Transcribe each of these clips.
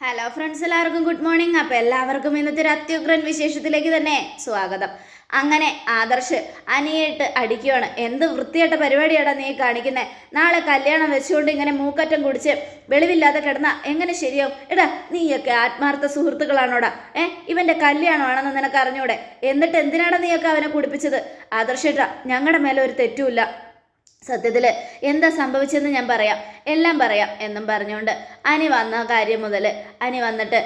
Hello friends എല്ലാവർക്കും good morning അപ്പോൾ എല്ലാവർക്കും ഇന്നത്തെ ഒരു അത്യുഗ്രൻ വിശേഷത്തിലേക്ക് തന്നെ സ്വാഗതം. അങ്ങനെ ആദർശ് അനിയായിട്ട് അടിക്കുകയാണ് എന്ത് വൃത്തിയായിട്ട പരിപാടിയാണ് നീ കാണിക്കുന്നത് നാളെ കല്യാണം വെച്ചുകൊണ്ട് ഇങ്ങനെ മൂക്കറ്റം കുടിച്ച് വെളിവില്ലാതെ കിടന്ന എങ്ങനെ ശരിയാവും? എടാ നീയൊക്കെ ആത്മാർത്ഥ സുഹൃത്തുക്കളാണോടാ? ഏ ഇവന്റെ കല്യാണമാണെന്ന് നിനക്ക് അറിഞ്ഞൂടെ? എന്നിട്ട് എന്തിനാണ് നീയൊക്കെ അവനെ കുടിപ്പിച്ചത്? ആദർശേട്ടാ ഞങ്ങളുടെ മേലെ ഒരു തെറ്റുമില്ല. സത്യത്തിൽ എന്താ സംഭവിച്ചതെന്ന് ഞാൻ പറയാം. എല്ലാം പറയാം എന്നും പറഞ്ഞുകൊണ്ട് അനി വന്ന കാര്യം മുതൽ അനി വന്നിട്ട്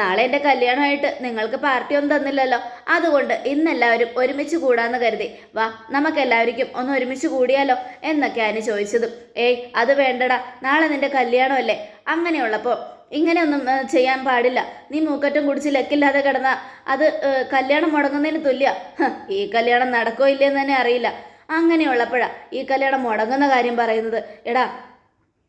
നാളെ എന്റെ കല്യാണമായിട്ട് നിങ്ങൾക്ക് പാർട്ടി ഒന്നും തന്നില്ലല്ലോ. അതുകൊണ്ട് ഇന്നെല്ലാവരും ഒരുമിച്ച് കൂടാന്ന് കരുതി. വാ നമുക്കെല്ലാവർക്കും ഒന്ന് ഒരുമിച്ച് കൂടിയാലോ? എന്നൊക്കെ അനി ചോദിച്ചതും. ഏയ് അത് വേണ്ടടാ. നാളെ നിന്റെ കല്യാണമല്ലേ. അങ്ങനെയുള്ളപ്പോൾ ഇങ്ങനെയൊന്നും ചെയ്യാൻ പാടില്ല. നീ മൂക്കറ്റം കുടിച്ച് ലക്കില്ലാതെ കിടന്ന. അത് കല്യാണം മുടങ്ങുന്നതിന് തുല്യ. ഈ കല്യാണം നടക്കോ ഇല്ലയെന്ന് തന്നെ അറിയില്ല. അങ്ങനെയുള്ളപ്പോഴാ ഈ കല്യാണം മുടങ്ങുന്ന കാര്യം പറയുന്നത്. എടാ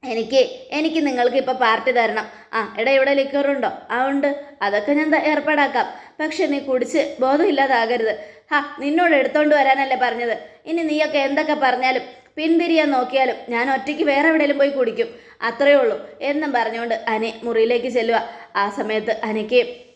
എനിക്ക് എനിക്ക് നിങ്ങൾക്ക് ഇപ്പോൾ പാർട്ടി തരണം. ആ എടാ ഇവിടെ ലിക്കറുണ്ടോ ആ ഉണ്ട്. അതൊക്കെ ഞാൻ ഏർപ്പാടാക്കാം. പക്ഷെ നീ കുടിച്ച് ബോധമില്ലാതാകരുത്. ഹാ നിന്നോട് എടുത്തോണ്ട് വരാനല്ലേ പറഞ്ഞത്. ഇനി നീയൊക്കെ എന്തൊക്കെ പറഞ്ഞാലും പിന്തിരിയാൻ നോക്കിയാലും ഞാൻ ഒറ്റയ്ക്ക് വേറെ എവിടെയെങ്കിലും പോയി കുടിക്കും. അത്രയേ ഉള്ളൂ. എന്നും പറഞ്ഞുകൊണ്ട് അനി മുറിയിലേക്ക് ചെല്ലുക ആ സമയത്ത് അനിക്ക്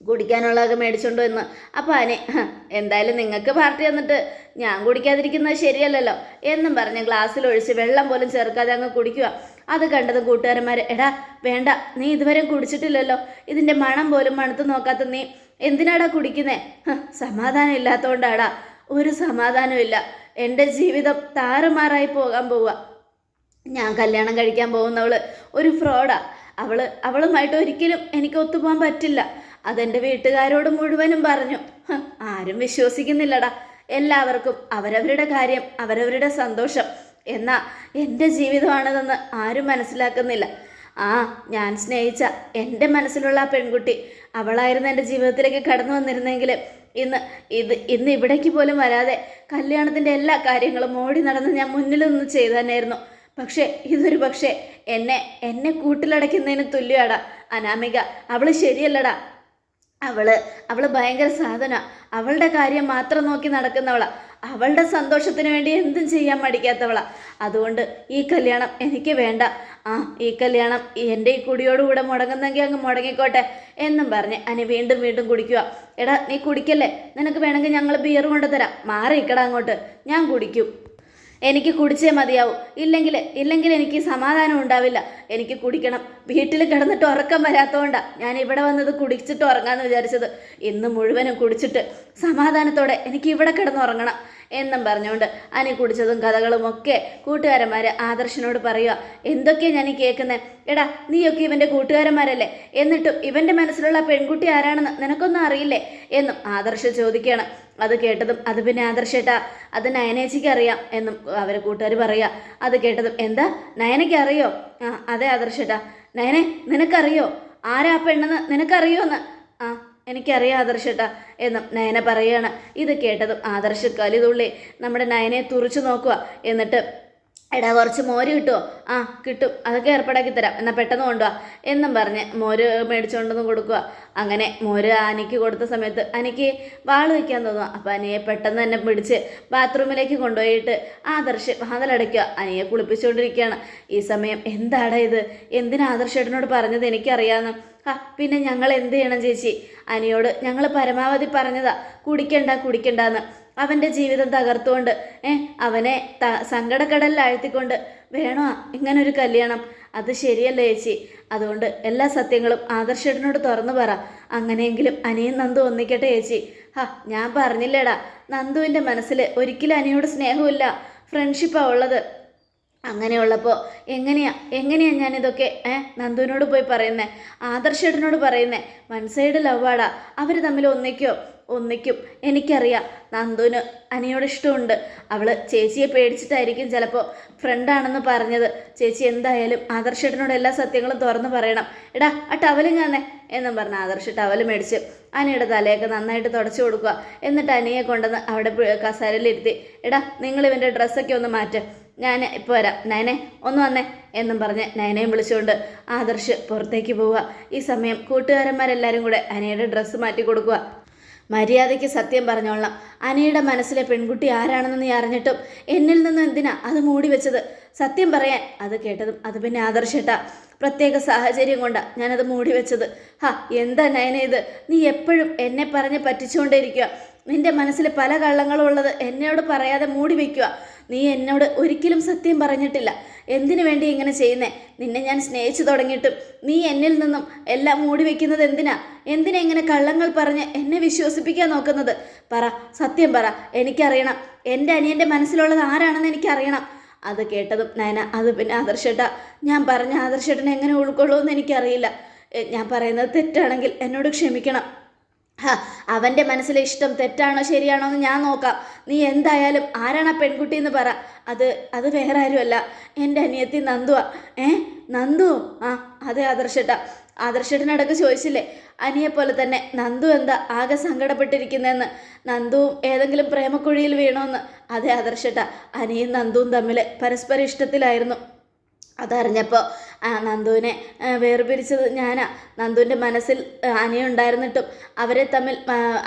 കുടിക്കാനുള്ളതൊക്കെ മേടിച്ചോണ്ട് വന്ന്. അപ്പോൾ അനെ എന്തായാലും നിങ്ങൾക്ക് പാർട്ടി വന്നിട്ട് ഞാൻ കുടിക്കാതിരിക്കുന്നത് ശരിയല്ലല്ലോ എന്നും പറഞ്ഞ് ഗ്ലാസ്സിൽ ഒഴിച്ച് വെള്ളം പോലും ചേർക്കാതെ അങ്ങ് കുടിക്കുക. അത് കണ്ടത് കൂട്ടുകാരന്മാർ എടാ വേണ്ട നീ ഇതുവരെ കുടിച്ചിട്ടില്ലല്ലോ. ഇതിന്റെ മണം പോലും മണത്ത് നോക്കാത്ത നീ എന്തിനാടാ കുടിക്കുന്നേ? "ഹ, സമാധാനം ഇല്ലാത്തതുകൊണ്ടാടാ ഒരു സമാധാനമില്ല എന്റെ ജീവിതം താറുമാറായി പോകാൻ പോവുക. ഞാൻ കല്യാണം കഴിക്കാൻ പോകുന്നവൾ ഒരു ഫ്രോഡാ. അവൾ അവളുമായിട്ട് ഒരിക്കലും എനിക്ക് ഒത്തുപോകാൻ പറ്റില്ല. അതെന്റെ വീട്ടുകാരോട് മുഴുവനും പറഞ്ഞു. ആരും വിശ്വസിക്കുന്നില്ലടാ. എല്ലാവർക്കും അവരവരുടെ കാര്യം അവരവരുടെ സന്തോഷം എന്നാ എന്റെ ജീവിതമാണതെന്ന് ആരും മനസ്സിലാക്കുന്നില്ല. ആ ഞാൻ സ്നേഹിച്ച എന്റെ മനസ്സിലുള്ള ആ പെൺകുട്ടി അവളായിരുന്നു എന്റെ ജീവിതത്തിലേക്ക് കടന്നു വന്നിരുന്നെങ്കിൽ ഇന്ന് ഇത് ഇന്ന് ഇവിടേക്ക് പോലും വരാതെ കല്യാണത്തിന്റെ എല്ലാ കാര്യങ്ങളും ഓടി നടന്ന് ഞാൻ മുന്നിൽ നിന്ന് ചെയ്തു തന്നെയായിരുന്നു പക്ഷേ ഇതൊരു പക്ഷേ എന്നെ എന്നെ കൂട്ടിലടയ്ക്കുന്നതിന് തുല്യമാടാ അനാമിക അവൾ ശരിയല്ലടാ. അവൾ അവൾ ഭയങ്കര സാധന. അവളുടെ കാര്യം മാത്രം നോക്കി നടക്കുന്നവള. അവളുടെ സന്തോഷത്തിന് വേണ്ടി എന്തും ചെയ്യാൻ മടിക്കാത്തവളാ. അതുകൊണ്ട് ഈ കല്യാണം എനിക്ക് വേണ്ട. ആ ഈ കല്യാണം എന്റെ ഈ കുടിയോടുകൂടെ മുടങ്ങുന്നെങ്കിൽ അങ്ങ് മുടങ്ങിക്കോട്ടെ എന്നും പറഞ്ഞ് അനി വീണ്ടും വീണ്ടും കുടിക്കുക എടാ നീ കുടിക്കല്ലേ? നിനക്ക് വേണമെങ്കിൽ ഞങ്ങൾ ബിയർ കൊണ്ടുതരാം. മാറി ഇക്കടാ അങ്ങോട്ട്. ഞാൻ കുടിക്കും. എനിക്ക് കുടിച്ചേ മതിയാവൂ. ഇല്ലെങ്കിൽ ഇല്ലെങ്കിൽ എനിക്ക് സമാധാനം ഉണ്ടാവില്ല. എനിക്ക് കുടിക്കണം. വീട്ടിൽ കിടന്നിട്ട് ഉറക്കം വരാത്തതുകൊണ്ടാണ് ഞാൻ ഇവിടെ വന്നത് കുടിച്ചിട്ട് ഉറങ്ങാമെന്ന് വിചാരിച്ചത്. ഇന്ന് മുഴുവനും കുടിച്ചിട്ട് സമാധാനത്തോടെ എനിക്ക് ഇവിടെ കിടന്ന് ഉറങ്ങണം. എന്നും പറഞ്ഞുകൊണ്ട് അനി കുടിച്ചതും കഥകളും ഒക്കെ കൂട്ടുകാരന്മാർ ആദർശനോട് പറയുക എന്തൊക്കെയാണ് ഞാൻ ഈ കേൾക്കുന്നത് എടാ നീയൊക്കെ ഇവന്റെ കൂട്ടുകാരന്മാരല്ലേ? എന്നിട്ടും ഇവന്റെ മനസ്സിലുള്ള പെൺകുട്ടി ആരാണെന്ന് നിനക്കൊന്നും അറിയില്ലേ? എന്നും ആദർശ ചോദിക്കുകയാണ് അത് കേട്ടതും അത് പിന്നെ ആദർശേട്ടാ അത് നയനേച്ചിക്ക് അറിയാം എന്നും അവരെ കൂട്ടുകാർ പറയുക അത് കേട്ടതും എന്താ? നയനയ്ക്ക് അറിയോ? ആ അതെ ആദർശേട്ടാ. നയനെ നിനക്കറിയോ? ആരാ പെണ്ണെന്ന് നിനക്കറിയോ എന്ന് ആ എനിക്കറിയാം ആദർശേട്ടാ എന്നും നയന പറയുകയാണ് ഇത് കേട്ടതും ആദർശ് കലിതുള്ളി നമ്മുടെ നയനെ തുറച്ചു നോക്കുക. എന്നിട്ട് എടാ കുറച്ച് മോര് കിട്ടുമോ ആ കിട്ടും. അതൊക്കെ ഏർപ്പാടാക്കി തരാം. എന്നാൽ പെട്ടെന്ന് കൊണ്ടുപോവാ എന്നും പറഞ്ഞ് മോര് മേടിച്ചുകൊണ്ടൊന്ന് കൊടുക്കുക അങ്ങനെ മോര് അനിക്ക് കൊടുത്ത സമയത്ത് അനിക്ക് വാൾ വയ്ക്കാൻ തോന്നുക അപ്പോൾ അനിയെ പെട്ടെന്ന് തന്നെ പിടിച്ച് ബാത്റൂമിലേക്ക് കൊണ്ടുപോയിട്ട് ആദർശ് വാതിലടയ്ക്കുക അനിയെ കുളിപ്പിച്ചുകൊണ്ടിരിക്കുകയാണ് ഈ സമയം എന്താടാ ഇത്? എന്തിനാ ആദർശേട്ടനോട് പറഞ്ഞത് എനിക്കറിയാമെന്ന് ആ പിന്നെ ഞങ്ങൾ എന്ത് ചെയ്യണം ചേച്ചി? അനിയോട് ഞങ്ങൾ പരമാവധി പറഞ്ഞതാ. കുടിക്കണ്ട കുടിക്കണ്ടെന്ന്. അവന്റെ ജീവിതം തകർത്തുകൊണ്ട് ഏ അവനെ ത സങ്കടക്കടലിൽ ആഴ്ത്തിക്കൊണ്ട് വേണോ ഇങ്ങനൊരു കല്യാണം? അത് ശരിയല്ല ചേച്ചി? അതുകൊണ്ട് എല്ലാ സത്യങ്ങളും ആദർശേട്ടനോട് തുറന്നു പറ. അങ്ങനെയെങ്കിലും അനിയും നന്ദു ഒന്നിക്കട്ടെ ചേച്ചി. ഹാ ഞാൻ പറഞ്ഞില്ലേടാ നന്ദുവിന്റെ മനസ്സിൽ ഒരിക്കലും അനിയോട് സ്നേഹമില്ല ഫ്രണ്ട്ഷിപ്പാണ് ഉള്ളത്. അങ്ങനെയുള്ളപ്പോൾ എങ്ങനെയാ എങ്ങനെയാ ഞാനിതൊക്കെ ഏ നന്ദുവിനോട് പോയി പറയുന്നേ? ആദർശേട്ടനോട് പറയുന്നേ? വൺ സൈഡ് ലവാടാ അവർ തമ്മിൽ ഒന്നിക്കോ? ഒന്നിക്കും. എനിക്കറിയാം. നന്ദുവിന് അനിയോട് ഇഷ്ടമുണ്ട്. അവൾ ചേച്ചിയെ പേടിച്ചിട്ടായിരിക്കും ചിലപ്പോൾ ഫ്രണ്ടാണെന്ന് പറഞ്ഞത്. ചേച്ചി എന്തായാലും ആദർശേട്ടനോട് എല്ലാ സത്യങ്ങളും തുറന്നു പറയണം. എടാ ആ ടവലും ഞാനേ എന്നും പറഞ്ഞ ആദർശ് ടവൽ മേടിച്ച് അനിയുടെ തലയൊക്കെ നന്നായിട്ട് തുടച്ചു കൊടുക്കുക. എന്നിട്ട് അനിയെ കൊണ്ടുവന്ന് അവിടെ കസാരയിലിരുത്തി. എടാ നിങ്ങൾ ഇവന്റെ ഡ്രസ്സൊക്കെ ഒന്ന് മാറ്റ്. ഞാൻ ഇപ്പോൾ വരാം. നയനെ ഒന്ന് വന്നേ. എന്നും പറഞ്ഞ് നയനയും വിളിച്ചുകൊണ്ട് ആദർശ് പുറത്തേക്ക് പോവുക. ഈ സമയം കൂട്ടുകാരന്മാരെല്ലാവരും കൂടെ അനിയുടെ ഡ്രസ്സ് മാറ്റി കൊടുക്കുക. മര്യാദയ്ക്ക് സത്യം പറഞ്ഞോളാം. അനയുടെ മനസ്സിലെ പെൺകുട്ടി ആരാണെന്ന് നീ അറിഞ്ഞിട്ടും എന്നിൽ നിന്ന് എന്തിനാ അത് മൂടി വെച്ചത്? സത്യം പറയാൻ അത് കേട്ടതും അത് പിന്നെ ആദർശേട്ട. പ്രത്യേക സാഹചര്യം കൊണ്ടാ ഞാനത് മൂടി വെച്ചത്. ഹാ എന്താ നയന ഇത്? നീ എപ്പോഴും എന്നെ പറഞ്ഞ് പറ്റിച്ചുകൊണ്ടേയിരിക്കുക നിന്റെ മനസ്സിൽ പല കള്ളങ്ങളും ഉള്ളത് എന്നോട് പറയാതെ മൂടി വയ്ക്കുക നീ എന്നോട് ഒരിക്കലും സത്യം പറഞ്ഞിട്ടില്ല. എന്തിനു വേണ്ടി ഇങ്ങനെ ചെയ്യുന്നേ? നിന്നെ ഞാൻ സ്നേഹിച്ചു തുടങ്ങിയിട്ടും. നീ എന്നിൽ നിന്നും എല്ലാം മൂടി വെക്കുന്നത് എന്തിനാ? എന്തിനാ ഇങ്ങനെ കള്ളങ്ങൾ പറഞ്ഞ് എന്നെ വിശ്വസിപ്പിക്കാൻ നോക്കുന്നത്? പറ സത്യം പറ. എനിക്കറിയണം. എന്റെ അനിയന്റെ മനസ്സിലുള്ളത് ആരാണെന്ന് എനിക്കറിയണം. അത് കേട്ടതും നയന അത് പിന്നെ ആദർശേട്ട. ഞാൻ പറഞ്ഞ ആദർശേട്ടനെ എങ്ങനെ ഉൾക്കൊള്ളുമെന്ന് എനിക്കറിയില്ല. ഞാൻ പറയുന്നത് തെറ്റാണെങ്കിൽ എന്നോട് ക്ഷമിക്കണം. അവന്റെ മനസ്സിലെ ഇഷ്ടം തെറ്റാണോ ശരിയാണോ എന്ന് ഞാൻ നോക്കാം. നീ എന്തായാലും ആരാണ് ആ പെൺകുട്ടി എന്ന് പറ. അത് അത് വേറെ ആരുമല്ല എന്റെ അനിയത്തി നന്ദുവാ. ഏ നന്ദു? ആ അതെ ആദർശട്ട. ആദർശേട്ടനടക്ക് ചോദിച്ചില്ലേ? അനിയെ പോലെ തന്നെ നന്ദു എന്താ ആകെ സങ്കടപ്പെട്ടിരിക്കുന്നതെന്ന് നന്ദുവും ഏതെങ്കിലും പ്രേമക്കുഴിയിൽ വീണോന്ന്? അതെ ആദർശട്ട. അനിയും നന്ദുവും തമ്മിൽ പരസ്പര ഇഷ്ടത്തിലായിരുന്നു. അതറിഞ്ഞപ്പോൾ ആ നന്ദുവിനെ വേർപിരിച്ചത് ഞാനാ. നന്ദുവിന്റെ മനസ്സിൽ അനിയുണ്ടായിരുന്നിട്ടും അവരെ തമ്മിൽ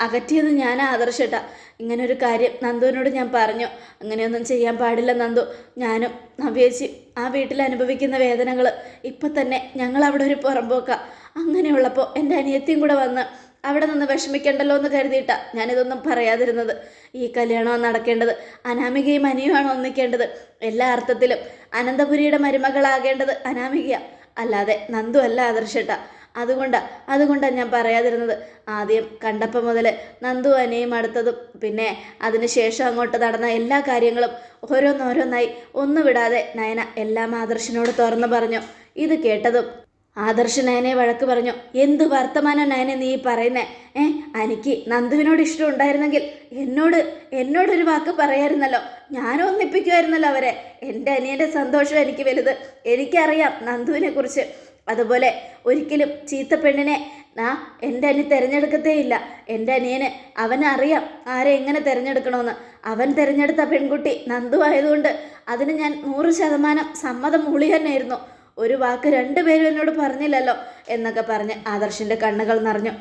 അകറ്റിയത് ഞാനാ ആദർശട്ട. ഇങ്ങനൊരു കാര്യം നന്ദുവിനോട് ഞാൻ പറഞ്ഞു. അങ്ങനെയൊന്നും ചെയ്യാൻ പാടില്ല നന്ദു. ഞാനും നവ്യേച്ചി ആ വീട്ടിൽ അനുഭവിക്കുന്ന വേദനകൾ ഇപ്പം തന്നെ ഞങ്ങൾ അവിടെ ഒരു പുറമ്പോക്കാം. അങ്ങനെയുള്ളപ്പോൾ എന്റെ അനിയത്തിയും കൂടെ വന്ന് അവിടെ നിന്ന് വിഷമിക്കണ്ടല്ലോ എന്ന് കരുതിയിട്ടാ ഞാനിതൊന്നും പറയാതിരുന്നത്. ഈ കല്യാണമാണ് നടക്കേണ്ടത്. അനാമികയും അനിയുമാണ് ഒന്നിക്കേണ്ടത്. എല്ലാ അർത്ഥത്തിലും അനന്തപുരിയുടെ മരുമകളാകേണ്ടത് അനാമികയ. അല്ലാതെ നന്ദു അല്ല ആദർശട്ട. അതുകൊണ്ടാ അതുകൊണ്ടാണ് ഞാൻ പറയാതിരുന്നത്. ആദ്യം കണ്ടപ്പം മുതൽ നന്ദു അനിയും അടുത്തതും പിന്നെ അതിന് ശേഷം അങ്ങോട്ട് നടന്ന എല്ലാ കാര്യങ്ങളും ഓരോന്നോരോന്നായി. ഒന്നു വിടാതെ നയന എല്ലാം ആദർശനോട് തുറന്നു പറഞ്ഞു. ഇത് കേട്ടതും ആദർശ് നയനെ വഴക്ക് പറഞ്ഞു. എന്ത് വർത്തമാനം നയനെ നീ പറയുന്നേ? ഏ എനിക്ക് നന്ദുവിനോട് ഇഷ്ടം ഉണ്ടായിരുന്നെങ്കിൽ എന്നോട് എന്നോടൊരു വാക്ക് പറയായിരുന്നല്ലോ. ഞാനും ഒന്നിപ്പിക്കുമായിരുന്നല്ലോ അവരെ. എന്റെ അനിയന്റെ സന്തോഷം എനിക്ക് വലുത്. എനിക്കറിയാം നന്ദുവിനെ കുറിച്ച് അതുപോലെ ഒരിക്കലും ചീത്ത പെണ്ണിനെ ആ എന്റെ അനി തിരഞ്ഞെടുക്കത്തേ ഇല്ല. എന്റെ അനിയന് അവനറിയാം ആരെ എങ്ങനെ തിരഞ്ഞെടുക്കണമെന്ന് അവൻ തിരഞ്ഞെടുത്ത പെൺകുട്ടി നന്ദു ആയതുകൊണ്ട് അതിന് ഞാൻ നൂറ് ശതമാനം സമ്മതം മൂളി തന്നെയായിരുന്നു ഒരു വാക്ക് രണ്ടുപേരും എന്നോട് പറഞ്ഞില്ലല്ലോ എന്നൊക്കെ പറഞ്ഞ് ആദർശിന്റെ കണ്ണുകൾ നിറഞ്ഞു.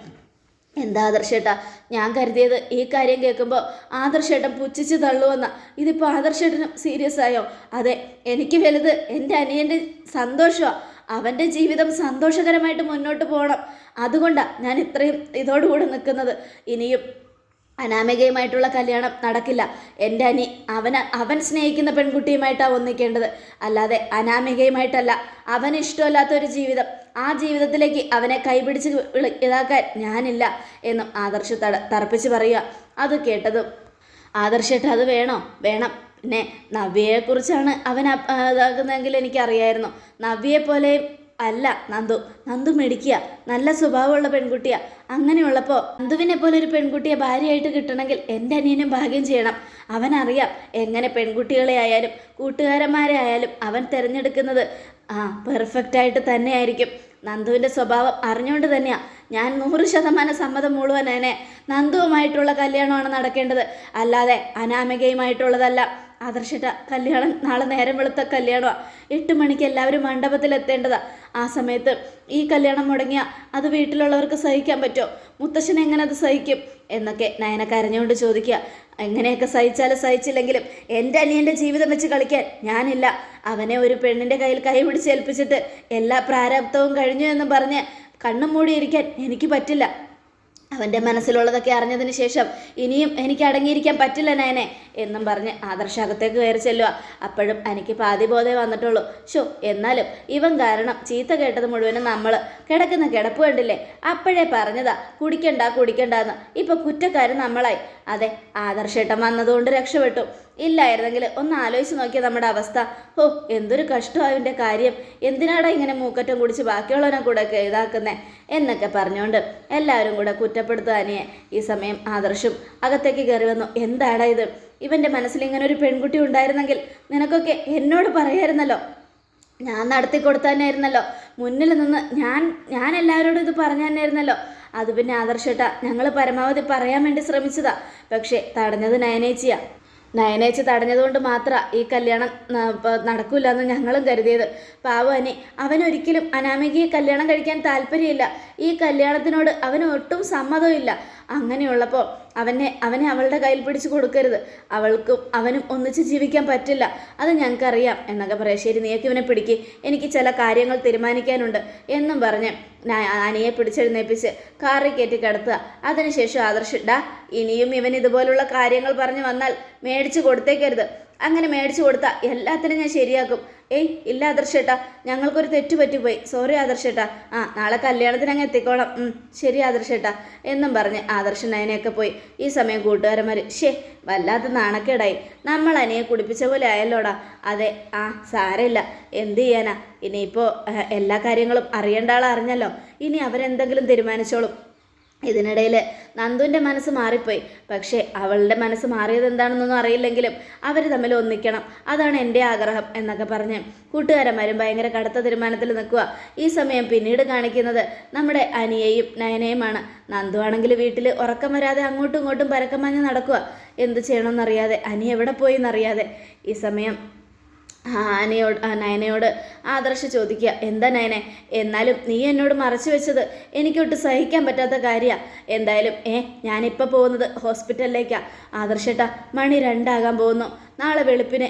എന്താ ആദർശേട്ടാ ഞാൻ കരുതിയത് ഈ കാര്യം കേൾക്കുമ്പോൾ ആദർശേട്ടൻ പുച്ഛിച്ച് തള്ളുവെന്ന. ഇതിപ്പോൾ ആദർശേട്ടനും സീരിയസ് ആയോ? അതെ എനിക്ക് വലുത് എന്റെ അനിയന്റെ സന്തോഷമാണ് അവന്റെ ജീവിതം സന്തോഷകരമായിട്ട് മുന്നോട്ട് പോകണം അതുകൊണ്ടാണ് ഞാൻ ഇത്രയും ഇതോടുകൂടെ നിൽക്കുന്നത്. ഇനിയും അനാമികയുമായിട്ടുള്ള കല്യാണം നടക്കില്ല. എന്റെ അനി അവന് അവൻ സ്നേഹിക്കുന്ന പെൺകുട്ടിയുമായിട്ടാണ് ഒന്നിക്കേണ്ടത്. അല്ലാതെ അനാമികയുമായിട്ടല്ല. അവൻ ഇഷ്ടമല്ലാത്ത ഒരു ജീവിതം. ആ ജീവിതത്തിലേക്ക് അവനെ കൈപിടിച്ച് ഇതാക്കാൻ ഞാനില്ല എന്നും ആദർശ തട തറപ്പിച്ച് പറയുക. അത് കേട്ടതും ആദർശേട്ട അത് വേണോ? വേണം. പിന്നെ നവ്യയെക്കുറിച്ചാണ് അവൻ ഇതാക്കുന്നതെങ്കിൽ എനിക്കറിയായിരുന്നു. നവ്യയെ പോലെയും അല്ല നന്ദു. നന്ദു മെടിക്കുക നല്ല സ്വഭാവമുള്ള പെൺകുട്ടിയാ. അങ്ങനെയുള്ളപ്പോൾ നന്ദുവിനെ പോലെ ഒരു പെൺകുട്ടിയെ ഭാര്യയായിട്ട് കിട്ടണമെങ്കിൽ എന്റെ അനിയനും ഭാഗ്യം ചെയ്യണം. അവനറിയാം എങ്ങനെ പെൺകുട്ടികളെ ആയാലും കൂട്ടുകാരന്മാരെ ആയാലും അവൻ തിരഞ്ഞെടുക്കുന്നത് ആ പെർഫെക്റ്റ് ആയിട്ട് തന്നെയായിരിക്കും. നന്ദുവിന്റെ സ്വഭാവം അറിഞ്ഞുകൊണ്ട് തന്നെയാണ് ഞാൻ നൂറ് ശതമാനം സമ്മതം മുഴുവൻ എന്നെ നന്ദുവുമായിട്ടുള്ള കല്യാണമാണ് നടക്കേണ്ടത്. അല്ലാതെ അനാമികയുമായിട്ടുള്ളതല്ല. ആദർശട്ട കല്യാണം നാളെ നേരം വെളുത്ത കല്യാണമാണ് എട്ട് മണിക്ക് എല്ലാവരും മണ്ഡപത്തിൽ എത്തേണ്ടതാ. ആ സമയത്ത് ഈ കല്യാണം മുടങ്ങിയ അത് വീട്ടിലുള്ളവർക്ക് സഹിക്കാൻ പറ്റുമോ മുത്തശ്ശൻ എങ്ങനെ അത് സഹിക്കും? എന്നൊക്കെ നയന കരഞ്ഞുകൊണ്ട് ചോദിക്കുക. എങ്ങനെയൊക്കെ സഹിച്ചാലും സഹിച്ചില്ലെങ്കിലും എന്റെ അനിയന്റെ ജീവിതം വെച്ച് കളിക്കാൻ ഞാനില്ല. അവനെ ഒരു പെണ്ണിന്റെ കയ്യിൽ കൈ പിടിച്ച് ഏൽപ്പിച്ചിട്ട് എല്ലാ പ്രാരാബ്ധവും കഴിഞ്ഞു എന്ന് പറഞ്ഞ് കണ്ണും മൂടിയിരിക്കാൻ എനിക്ക് പറ്റില്ല. അവന്റെ മനസ്സിലുള്ളതൊക്കെ അറിഞ്ഞതിന് ശേഷം ഇനിയും എനിക്ക് അടങ്ങിയിരിക്കാൻ പറ്റില്ല നയനെ എന്നും പറഞ്ഞ് ആദർശ അകത്തേക്ക് കയറി ചെല്ലുക. അപ്പോഴും എനിക്ക് പാതി ബോധേ വന്നിട്ടുള്ളൂ. ഷോ എന്നാലും ഇവൻ കാരണം ചീത്ത കേട്ടത് മുഴുവനും നമ്മൾ കിടക്കുന്ന കിടപ്പ് കണ്ടില്ലേ? അപ്പോഴേ പറഞ്ഞതാ കുടിക്കണ്ട കുടിക്കണ്ടെന്ന്. ഇപ്പോൾ കുറ്റക്കാരൻ നമ്മളായി. അതെ ആദർശേട്ടൻ വന്നതുകൊണ്ട് രക്ഷപ്പെട്ടു. ഇല്ലായിരുന്നെങ്കിൽ ഒന്ന് ആലോചിച്ച് നോക്കിയ നമ്മുടെ അവസ്ഥ. ഓ എന്തൊരു കഷ്ടം അവന്റെ കാര്യം. എന്തിനാടാ ഇങ്ങനെ മൂക്കറ്റം കുടിച്ച് ബാക്കിയുള്ളവനെ കൂടെ ഇതാക്കുന്നേ? എന്നൊക്കെ പറഞ്ഞുകൊണ്ട് എല്ലാവരും കൂടെ കുറ്റപ്പെടുത്താനിയെ ഈ സമയം ആദർശും അകത്തേക്ക് കയറി വന്നു. എന്താടാ ഇത്? ഇവന്റെ മനസ്സിൽ ഇങ്ങനെ ഒരു പെൺകുട്ടി ഉണ്ടായിരുന്നെങ്കിൽ നിനക്കൊക്കെ എന്നോട് പറയായിരുന്നല്ലോ? ഞാൻ നടത്തി കൊടുത്തന്നെയായിരുന്നല്ലോ മുന്നിൽ നിന്ന് ഞാൻ ഞാൻ എല്ലാവരോടും ഇത് പറഞ്ഞു തന്നെയായിരുന്നല്ലോ. അത് പിന്നെ ആദർശട്ടാ ഞങ്ങൾ പരമാവധി പറയാൻ വേണ്ടി ശ്രമിച്ചതാ. പക്ഷേ തടഞ്ഞത് നയനേച്ചിയാ. നയനേച്ച് തടഞ്ഞതുകൊണ്ട് മാത്രം ഈ കല്യാണം നടക്കില്ല എന്ന് ഞങ്ങളും കരുതിയത്. പാവനെ അവനൊരിക്കലും അനാമികയെ കല്യാണം കഴിക്കാൻ താല്പര്യമില്ല. ഈ കല്യാണത്തിനോട് അവന് ഒട്ടും സമ്മതമില്ല. അങ്ങനെയുള്ളപ്പോൾ അവനെ അവനെ അവളുടെ കയ്യിൽ പിടിച്ച് കൊടുക്കരുത്. അവൾക്കും അവനും ഒന്നിച്ച് ജീവിക്കാൻ പറ്റില്ല. അത് ഞങ്ങൾക്കറിയാം. എന്നൊക്കെ പറയാം. ശരി നീയൊക്കെ ഇവനെ പിടിക്ക്. എനിക്ക് ചില കാര്യങ്ങൾ തീരുമാനിക്കാനുണ്ട്. എന്നും പറഞ്ഞ് അനിയെ പിടിച്ചെഴുന്നേപ്പിച്ച് കാറിൽ കയറ്റി കിടത്തുക. അതിനുശേഷം ആദർശിട്ടാ ഇനിയും ഇവൻ ഇതുപോലുള്ള കാര്യങ്ങൾ പറഞ്ഞു വന്നാൽ മേടിച്ചു കൊടുത്തേക്കരുത്. അങ്ങനെ മേടിച്ചു കൊടുത്താൽ എല്ലാത്തിനും ഞാൻ ശരിയാക്കും. ഏയ് ഇല്ല ആദർശേട്ടാ ഞങ്ങൾക്കൊരു തെറ്റ് പറ്റിപ്പോയി. സോറി ആദർശേട്ടാ. ആ നാളെ കല്യാണത്തിന് അങ്ങ് എത്തിക്കോളാം. ശരി ആദർശേട്ടാ എന്നും പറഞ്ഞ് ആദർശൻ അതിനെയൊക്കെ പോയി. ഈ സമയം കൂട്ടുകാരന്മാർ ഷേ വല്ലാത്ത നാണക്കേടായി. നമ്മൾ അനിയെ കുടിപ്പിച്ച പോലെ ആയല്ലോടാ. അതെ ആ സാരമില്ല. എന്ത് ചെയ്യാനാ? ഇനിയിപ്പോൾ എല്ലാ കാര്യങ്ങളും അറിയേണ്ട ആൾ അറിഞ്ഞല്ലോ. ഇനി അവരെന്തെങ്കിലും തീരുമാനിച്ചോളും. ഇതിനിടയിൽ നന്ദുവിന്റെ മനസ്സ് മാറിപ്പോയി. പക്ഷേ അവളുടെ മനസ്സ് മാറിയത് എന്താണെന്നൊന്നും അറിയില്ലെങ്കിലും അവർ തമ്മിൽ ഒന്നിക്കണം. അതാണ് എന്റെ ആഗ്രഹം എന്നൊക്കെ പറഞ്ഞ് കൂട്ടുകാരന്മാരും ഭയങ്കര കടുത്ത തീരുമാനത്തിൽ നിൽക്കുക. ഈ സമയം പിന്നീട് കാണിക്കുന്നത് നമ്മുടെ അനിയെയും നയനയുമാണ്. നന്ദു ആണെങ്കിൽ വീട്ടിൽ ഉറക്കം വരാതെ അങ്ങോട്ടും ഇങ്ങോട്ടും പരക്കം മഞ്ഞ് നടക്കുക. എന്ത് ചെയ്യണമെന്നറിയാതെ അനി എവിടെ പോയി എന്നറിയാതെ. ഈ സമയം ആനയോട് നയനയോട് ആദർശ ചോദിക്കുക എന്താ നയനെ? എന്നാലും നീ എന്നോട് മറച്ചു വെച്ചത് എനിക്കൊട്ട് സഹിക്കാൻ പറ്റാത്ത കാര്യമാണ് എന്തായാലും ഏ ഞാനിപ്പോൾ പോകുന്നത് ഹോസ്പിറ്റലിലേക്കാണ് ആദർശേട്ടാ മണി രണ്ടാകാൻ പോകുന്നു. നാളെ വെളുപ്പിന്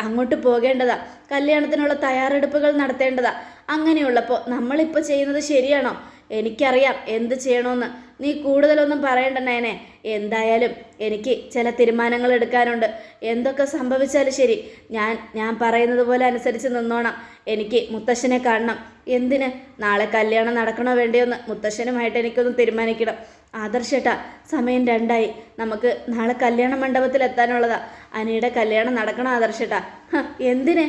അങ്ങോട്ട് പോകേണ്ടതാ. കല്യാണത്തിനുള്ള തയ്യാറെടുപ്പുകൾ നടത്തേണ്ടതാ. അങ്ങനെയുള്ളപ്പോൾ നമ്മളിപ്പോൾ ചെയ്യുന്നത് ശരിയാണോ? എനിക്കറിയാം എന്ത് ചെയ്യണമെന്ന് നീ കൂടുതലൊന്നും പറയണ്ട നേനെ എന്തായാലും എനിക്ക് ചില തീരുമാനങ്ങൾ എടുക്കാനുണ്ട്. എന്തൊക്കെ സംഭവിച്ചാലും ശരി ഞാൻ ഞാൻ പറയുന്നത് പോലെ അനുസരിച്ച് നിന്നോണം. എനിക്ക് മുത്തശ്ശനെ കാണണം. എന്തിന്? നാളെ കല്യാണം നടക്കണോ വേണ്ടിയോന്ന് മുത്തശ്ശനുമായിട്ട് എനിക്കൊന്ന് തീരുമാനിക്കണം. ആദർശേട്ടാ സമയം രണ്ടായി. നമുക്ക് നാളെ കല്യാണ മണ്ഡപത്തിൽ എത്താനുള്ളതാ. അനിയുടെ കല്യാണം നടക്കണം ആദർശേട്ടാ. എന്തിന്?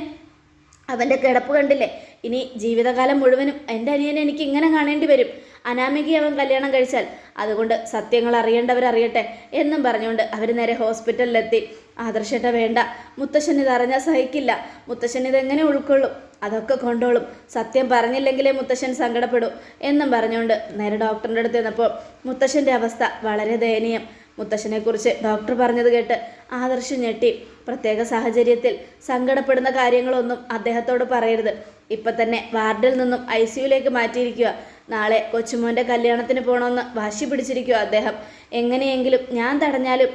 അവന്റെ കിടപ്പ് കണ്ടില്ലേ? ഇനി ജീവിതകാലം മുഴുവനും എന്റെ അനിയനെ എനിക്ക് ഇങ്ങനെ കാണേണ്ടി വരും. അനാമികയെ അവൻ കല്യാണം കഴിച്ചാൽ അതുകൊണ്ട് സത്യങ്ങൾ അറിയേണ്ടവരറിയട്ടെ എന്നും പറഞ്ഞുകൊണ്ട് അവർ നേരെ ഹോസ്പിറ്റലിലെത്തി. ആദർശേട്ട വേണ്ട. മുത്തശ്ശൻ ഇത് അറിഞ്ഞാൽ സഹിക്കില്ല. മുത്തശ്ശൻ ഇതെങ്ങനെ ഉൾക്കൊള്ളും? അതൊക്കെ കൊണ്ടോളും. സത്യം പറഞ്ഞില്ലെങ്കിലേ മുത്തശ്ശൻ സങ്കടപ്പെടും എന്നും പറഞ്ഞുകൊണ്ട് നേരെ ഡോക്ടറിന്റെ അടുത്ത് ചെന്നപ്പോൾ മുത്തശ്ശന്റെ അവസ്ഥ വളരെ ദയനീയം. മുത്തശ്ശനെക്കുറിച്ച് ഡോക്ടർ പറഞ്ഞത് കേട്ട് ആദർശ് ഞെട്ടി. പ്രത്യേക സാഹചര്യത്തിൽ സങ്കടപ്പെടുന്ന കാര്യങ്ങളൊന്നും അദ്ദേഹത്തോട് പറയരുത്. ഇപ്പം തന്നെ വാർഡിൽ നിന്നും ഐ സിയുലേക്ക് മാറ്റിയിരിക്കുക. നാളെ കൊച്ചുമോന്റെ കല്യാണത്തിന് പോകണമെന്ന് വാശി പിടിച്ചിരിക്കുക അദ്ദേഹം. എങ്ങനെയെങ്കിലും ഞാൻ തടഞ്ഞാലും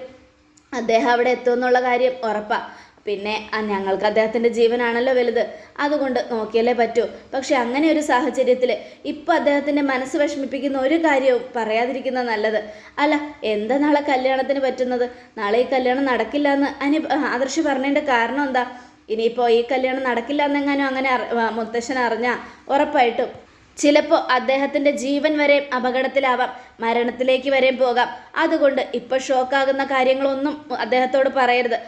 അദ്ദേഹം അവിടെ എത്തുമെന്നുള്ള കാര്യം ഉറപ്പാണ് പിന്നെ ഞങ്ങൾക്ക് അദ്ദേഹത്തിന്റെ ജീവനാണല്ലോ വലുത്. അതുകൊണ്ട് നോക്കിയാലേ പറ്റൂ. പക്ഷെ അങ്ങനെ ഒരു സാഹചര്യത്തിൽ ഇപ്പോൾ അദ്ദേഹത്തിന്റെ മനസ്സ് വിഷമിപ്പിക്കുന്ന ഒരു കാര്യവും പറയാതിരിക്കുന്ന നല്ലത്. അല്ല എന്താ നാളെ കല്യാണത്തിന് പറ്റുന്നത്? നാളെ ഈ കല്യാണം നടക്കില്ല എന്ന് അനി ആദർശ് പറഞ്ഞതിന്റെ കാരണം എന്താ? ഇനിയിപ്പോൾ ഈ കല്യാണം നടക്കില്ല എന്നെങ്ങാനും അങ്ങനെ മുത്തശ്ശൻ അറിഞ്ഞാൽ ഉറപ്പായിട്ടും ചിലപ്പോൾ അദ്ദേഹത്തിന്റെ ജീവൻ വരെയും അപകടത്തിലാവാം. മരണത്തിലേക്ക് വരെയും പോകാം. അതുകൊണ്ട് ഇപ്പോൾ ഷോക്കാകുന്ന കാര്യങ്ങളൊന്നും അദ്ദേഹത്തോട് പറയരുത്.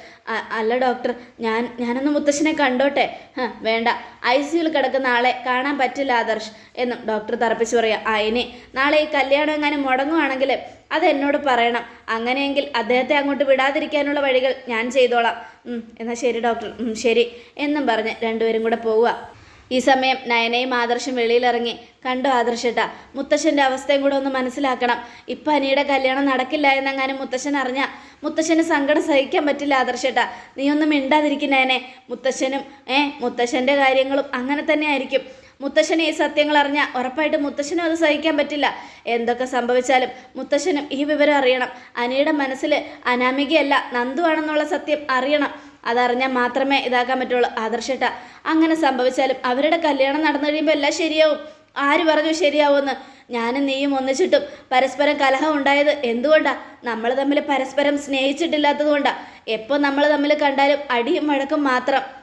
അല്ല ഡോക്ടർ ഞാൻ ഞാനൊന്ന് മുത്തശ്ശനെ കണ്ടോട്ടെ? വേണ്ട. ഐ സിയുൽ കിടക്കുന്ന ആളെ കാണാൻ പറ്റില്ല ആദർശ് എന്നും ഡോക്ടർ തറപ്പിച്ച് പറയാം. ആ ഇനി നാളെ ഈ കല്യാണം എങ്ങനെ മുടങ്ങുവാണെങ്കിൽ അത് എന്നോട് പറയണം. അങ്ങനെയെങ്കിൽ അദ്ദേഹത്തെ അങ്ങോട്ട് വിടാതിരിക്കാനുള്ള വഴികൾ ഞാൻ ചെയ്തോളാം. എന്നാൽ ശരി ഡോക്ടർ. ശരി എന്നും പറഞ്ഞ് രണ്ടുപേരും കൂടെ പോവുക. ഈ സമയം നയനയും ആദർശം വെളിയിലിറങ്ങി. കണ്ടോ ആദർശട്ട മുത്തശ്ശന്റെ അവസ്ഥയും കൂടെ ഒന്ന് മനസ്സിലാക്കണം. ഇപ്പം അനിയുടെ കല്യാണം നടക്കില്ല എന്നങ്ങാനും മുത്തശ്ശൻ അറിഞ്ഞ? മുത്തശ്ശന് സങ്കടം സഹിക്കാൻ പറ്റില്ല ആദർശട്ട. നീ ഒന്നും മിണ്ടാതിരിക്കുന്നതിനെ മുത്തശ്ശനും ഏ മുത്തശ്ശന്റെ കാര്യങ്ങളും അങ്ങനെ തന്നെ ആയിരിക്കും. മുത്തശ്ശന് ഈ സത്യങ്ങൾ അറിഞ്ഞാൽ ഉറപ്പായിട്ട് മുത്തശ്ശനും അത് സഹിക്കാൻ പറ്റില്ല. എന്തൊക്കെ സംഭവിച്ചാലും മുത്തശ്ശനും ഈ വിവരം അറിയണം. അനിയുടെ മനസ്സിൽ അനാമികയല്ല നന്ദു ആണെന്നുള്ള സത്യം അറിയണം. അതറിഞ്ഞാൽ മാത്രമേ ഇതാക്കാൻ പറ്റുള്ളൂ. ആദർശേട്ട അങ്ങനെ സംഭവിച്ചാലും അവരുടെ കല്യാണം നടന്നു കഴിയുമ്പോൾ എല്ലാം ശരിയാവും. ആര് പറഞ്ഞു ശരിയാവുമെന്ന്? ഞാനും നീയും ഒന്നിച്ചിട്ടും പരസ്പരം കലഹം ഉണ്ടായത് എന്തുകൊണ്ടാണ് നമ്മൾ തമ്മിൽ പരസ്പരം സ്നേഹിച്ചിട്ടില്ലാത്തത് കൊണ്ടാ. എപ്പോൾ നമ്മൾ തമ്മിൽ കണ്ടാലും അടിയും വഴക്കും മാത്രം.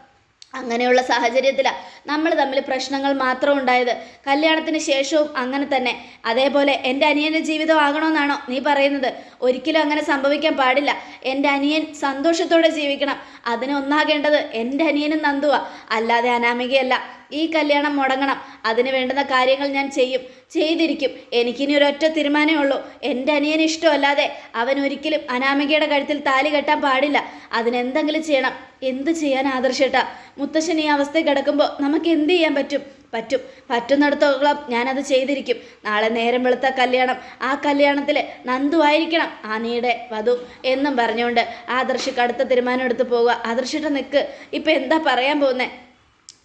അങ്ങനെയുള്ള സാഹചര്യത്തിലാണ് നമ്മൾ തമ്മിൽ പ്രശ്നങ്ങൾ മാത്രം ഉണ്ടായത്. കല്യാണത്തിന് ശേഷവും അങ്ങനെ തന്നെ. അതേപോലെ എന്റെ അനിയന്റെ ജീവിതം ആകണമെന്നാണോ നീ പറയുന്നത്? ഒരിക്കലും അങ്ങനെ സംഭവിക്കാൻ പാടില്ല. എന്റെ അനിയൻ സന്തോഷത്തോടെ ജീവിക്കണം. അതിന് ഒന്നാകേണ്ടത് എന്റെ അനിയനും നന്ദുവാ. അല്ലാതെ അനാമികയല്ല. ഈ കല്യാണം മുടങ്ങണം. അതിന് വേണ്ടുന്ന കാര്യങ്ങൾ ഞാൻ ചെയ്യും. ചെയ്തിരിക്കും. എനിക്കിനി ഒരൊറ്റ തീരുമാനമേ ഉള്ളൂ. എന്റെ അനിയന് ഇഷ്ടമല്ലാതെ അവൻ ഒരിക്കലും അനാമികയുടെ കഴുത്തിൽ താലി കെട്ടാൻ പാടില്ല. അതിനെന്തെങ്കിലും ചെയ്യണം. എന്ത് ചെയ്യാൻ ആദർശേട്ടാ? മുത്തശ്ശൻ ഈ അവസ്ഥയിൽ കിടക്കുമ്പോൾ നമുക്ക് എന്ത് ചെയ്യാൻ പറ്റും? പറ്റും. പറ്റുന്നിടത്തോളം ഞാനത് ചെയ്തിരിക്കും. നാളെ നേരം വെളുത്ത കല്യാണം. ആ കല്യാണത്തിൽ നന്ദു ആയിരിക്കണം. അനിയുടെ വധു എന്നും പറഞ്ഞുകൊണ്ട് ആദർശ് കടുത്ത തീരുമാനം എടുത്ത് പോവുക. ആദർശിട്ട് നിൽക്ക് ഇപ്പം എന്താ പറയാൻ പോകുന്നത്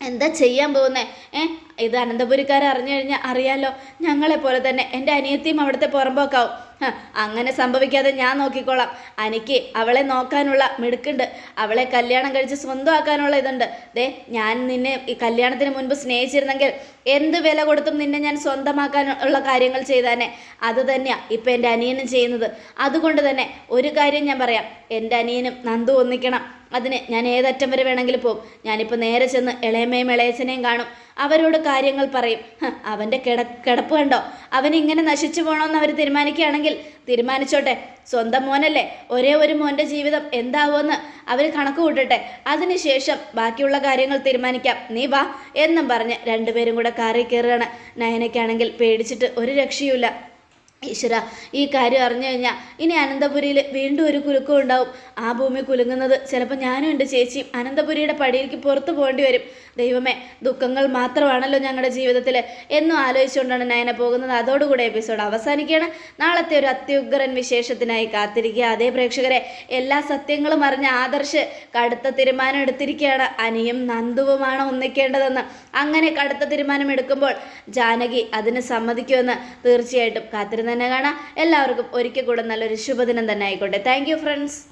എന്താ ചെയ്യാൻ പോകുന്നത് ഏ ഇത് അനന്തപുരിക്കാർ അറിഞ്ഞു കഴിഞ്ഞാൽ അറിയാലോ. ഞങ്ങളെപ്പോലെ തന്നെ എന്റെ അനിയത്തിയും അവിടുത്തെ പുറമ്പോക്കാവും അങ്ങനെ സംഭവിക്കാതെ ഞാൻ നോക്കിക്കോളാം. അനിക്ക് അവളെ നോക്കാനുള്ള മിടുക്കുണ്ട്. അവളെ കല്യാണം കഴിച്ച് സ്വന്തമാക്കാനുള്ള ഇതുണ്ട്. ദേ ഞാൻ നിന്നെ ഈ കല്യാണത്തിന് മുൻപ് സ്നേഹിച്ചിരുന്നെങ്കിൽ എന്ത് വില കൊടുത്തും നിന്നെ ഞാൻ സ്വന്തമാക്കാനുള്ള കാര്യങ്ങൾ ചെയ്താനെ. അത് തന്നെയാണ് ഇപ്പം എന്റെ അനിയനും ചെയ്യുന്നത്. അതുകൊണ്ട് തന്നെ ഒരു കാര്യം ഞാൻ പറയാം. എന്റെ അനിയനും നന്ദു ഒന്നിക്കണം. അതിന് ഞാൻ ഏതറ്റം വരെ വേണമെങ്കിലും പോകും ഞാനിപ്പോൾ നേരെ ചെന്ന് ഇളയമ്മയും ഇളയച്ചനെയും കാണും. അവരോട് കാര്യങ്ങൾ പറയും. അവന്റെ കിട കിടപ്പ് കണ്ടോ? അവൻ ഇങ്ങനെ നശിച്ചു പോകണമെന്ന് അവർ തീരുമാനിക്കുകയാണെങ്കിൽ തീരുമാനിച്ചോട്ടെ. സ്വന്തം മോനല്ലേ? ഒരേ ഒരു മോന്റെ ജീവിതം എന്താവുമെന്ന് അവർ കണക്ക് കൂട്ടട്ടെ. അതിനുശേഷം ബാക്കിയുള്ള കാര്യങ്ങൾ തീരുമാനിക്കാം. നീ വാ എന്നും പറഞ്ഞ് രണ്ടുപേരും കൂടെ കാറി കയറുകയാണ്. നയനയ്ക്കാണെങ്കിൽ പേടിച്ചിട്ട് ഒരു രക്ഷയുമില്ല. ഈശ്വര ഈ കാര്യം അറിഞ്ഞു കഴിഞ്ഞാൽ ഇനി അനന്തപുരിയിൽ വീണ്ടും ഒരു കുലുക്കം ഉണ്ടാവും. ആ ഭൂമി കുലുങ്ങുന്നത് ചിലപ്പോൾ ഞാനും എന്റെ ചേച്ചിയും അനന്തപുരിയുടെ പടിയിലേക്ക് പുറത്തു പോകേണ്ടി വരും. ദൈവമേ ദുഃഖങ്ങൾ മാത്രമാണല്ലോ ഞങ്ങളുടെ ജീവിതത്തിൽ എന്നും ആലോചിച്ചുകൊണ്ടാണ് നയന പോകുന്നത്. അതോടുകൂടെ എപ്പിസോഡ് അവസാനിക്കുകയാണ്. നാളത്തെ ഒരു അത്യുഗ്രൻ വിശേഷത്തിനായി കാത്തിരിക്കുക. അതേ പ്രേക്ഷകരെ എല്ലാ സത്യങ്ങളും അറിഞ്ഞ ആദർശ് കടുത്ത തീരുമാനം എടുത്തിരിക്കുകയാണ്. അനിയും നന്ദുവുമാണ് ഒന്നിക്കേണ്ടതെന്ന്. അങ്ങനെ കടുത്ത തീരുമാനം എടുക്കുമ്പോൾ ജാനകി അതിന് സമ്മതിക്കുമെന്ന് തീർച്ചയായിട്ടും കാത്തിരുന്ന് തന്നെ കാണാം. എല്ലാവർക്കും ഒരിക്കൽ കൂടെ നല്ലൊരു ശുഭദിനം തന്നെ ആയിക്കോട്ടെ. Thank friends